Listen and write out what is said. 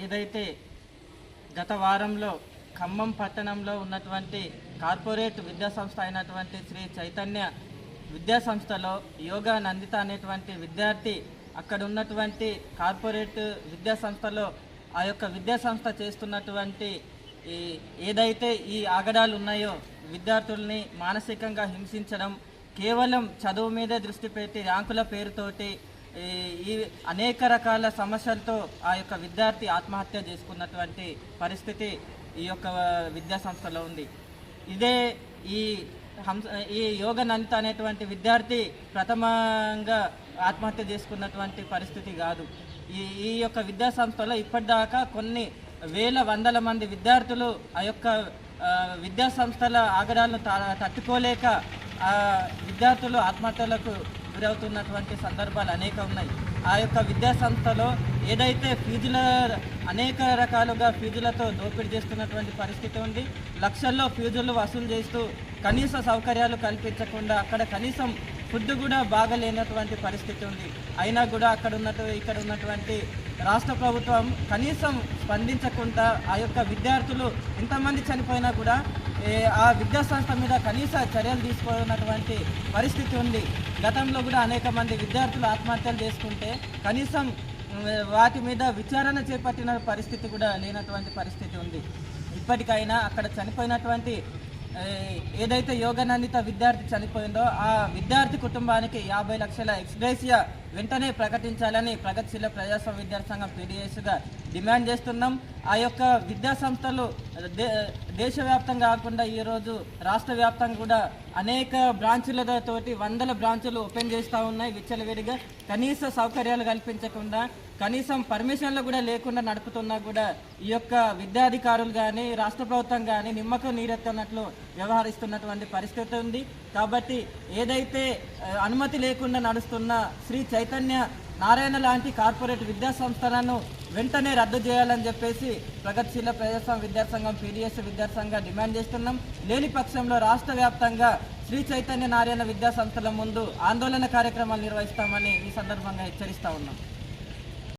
ఏదైతే గత వారంలో ఖమ్మం పట్టణంలో ఉన్నటువంటి కార్పొరేట్ విద్యా సంస్థ అయినటువంటి శ్రీ చైతన్య విద్యా సంస్థలో యోగా నందిత అనేటువంటి విద్యార్థి అక్కడ ఉన్నటువంటి కార్పొరేట్ విద్యా సంస్థలో ఆ యొక్క విద్యా సంస్థ చేస్తున్నటువంటి ఈ ఏదైతే ఈ ఆగడాలు ఉన్నాయో విద్యార్థుల్ని మానసికంగా హింసించడం కేవలం చదువు మీదే దృష్టి పెట్టి ర్యాంకుల పేరుతోటి ఈ ఈ అనేక రకాల సమస్యలతో ఆ యొక్క విద్యార్థి ఆత్మహత్య చేసుకున్నటువంటి పరిస్థితి ఈ యొక్క విద్యా సంస్థలో ఉంది. ఇదే ఈ హంస ఈ యోగ నంత అనేటువంటి విద్యార్థి ప్రథమంగా ఆత్మహత్య చేసుకున్నటువంటి పరిస్థితి కాదు. ఈ ఈ యొక్క విద్యా సంస్థలో ఇప్పటిదాకా కొన్ని వేల వందల మంది విద్యార్థులు ఆ యొక్క విద్యా సంస్థల ఆగడాలను తట్టుకోలేక ఆ విద్యార్థులు ఆత్మహత్యలకు గురవుతున్నటువంటి సందర్భాలు అనేక ఉన్నాయి. ఆ యొక్క విద్యా సంస్థలో ఏదైతే ఫీజుల అనేక రకాలుగా ఫీజులతో దోపిడీ చేస్తున్నటువంటి పరిస్థితి ఉంది. లక్షల్లో ఫీజులు వసూలు చేస్తూ కనీస సౌకర్యాలు కల్పించకుండా అక్కడ కనీసం ఫుడ్ కూడా బాగలేనటువంటి పరిస్థితి ఉంది. అయినా కూడా అక్కడ ఉన్నట్టు ఇక్కడ ఉన్నటువంటి రాష్ట్ర ప్రభుత్వం కనీసం స్పందించకుండా ఆ యొక్క విద్యార్థులు ఇంతమంది చనిపోయినా కూడా ఆ విద్యాసంస్థ మీద కనీస చర్యలు తీసుకున్నటువంటి పరిస్థితి ఉంది. గతంలో కూడా అనేక మంది విద్యార్థులు ఆత్మహత్యలు చేసుకుంటే కనీసం వాటి మీద విచారణ చేపట్టిన పరిస్థితి కూడా లేనటువంటి పరిస్థితి ఉంది. ఇప్పటికైనా అక్కడ చనిపోయినటువంటి ఏదైతే యోగనందిత విద్యార్థి చనిపోయిందో ఆ విద్యార్థి కుటుంబానికి యాభై లక్షల ఎక్స్గ్రేసియా వెంటనే ప్రకటించాలని ప్రగతిశీల ప్రజాస్వామ్య విద్యార్థి సంఘం పీడిఎస్గా డిమాండ్ చేస్తున్నాం. ఆ యొక్క విద్యాసంస్థలు దే దేశవ్యాప్తంగా కాకుండా ఈరోజు రాష్ట్ర వ్యాప్తంగా కూడా అనేక బ్రాంచులతోటి వందల బ్రాంచులు ఓపెన్ చేస్తూ ఉన్నాయి విచ్చలవిడిగా. కనీస సౌకర్యాలు కల్పించకుండా కనీసం పర్మిషన్లు కూడా లేకుండా నడుపుతున్నా కూడా ఈ యొక్క విద్యాధికారులు కానీ రాష్ట్ర ప్రభుత్వం కానీ నిమ్మకం నీరెత్తనట్లు వ్యవహరిస్తున్నటువంటి పరిస్థితి ఉంది. కాబట్టి ఏదైతే అనుమతి లేకుండా నడుస్తున్న శ్రీ చైతన్య నారాయణ లాంటి కార్పొరేట్ విద్యా సంస్థలను వెంటనే రద్దు చేయాలని చెప్పేసి ప్రగతిశీల ప్రజాస్వామ్య విద్యాసంఘం పీడిఎస్ విద్యాసంఘం డిమాండ్ చేస్తున్నాం. లేని పక్షంలో రాష్ట్ర వ్యాప్తంగా శ్రీ చైతన్య నారాయణ విద్యా సంస్థల ముందు ఆందోళన కార్యక్రమాలు నిర్వహిస్తామని ఈ సందర్భంగా హెచ్చరిస్తా ఉన్నాం.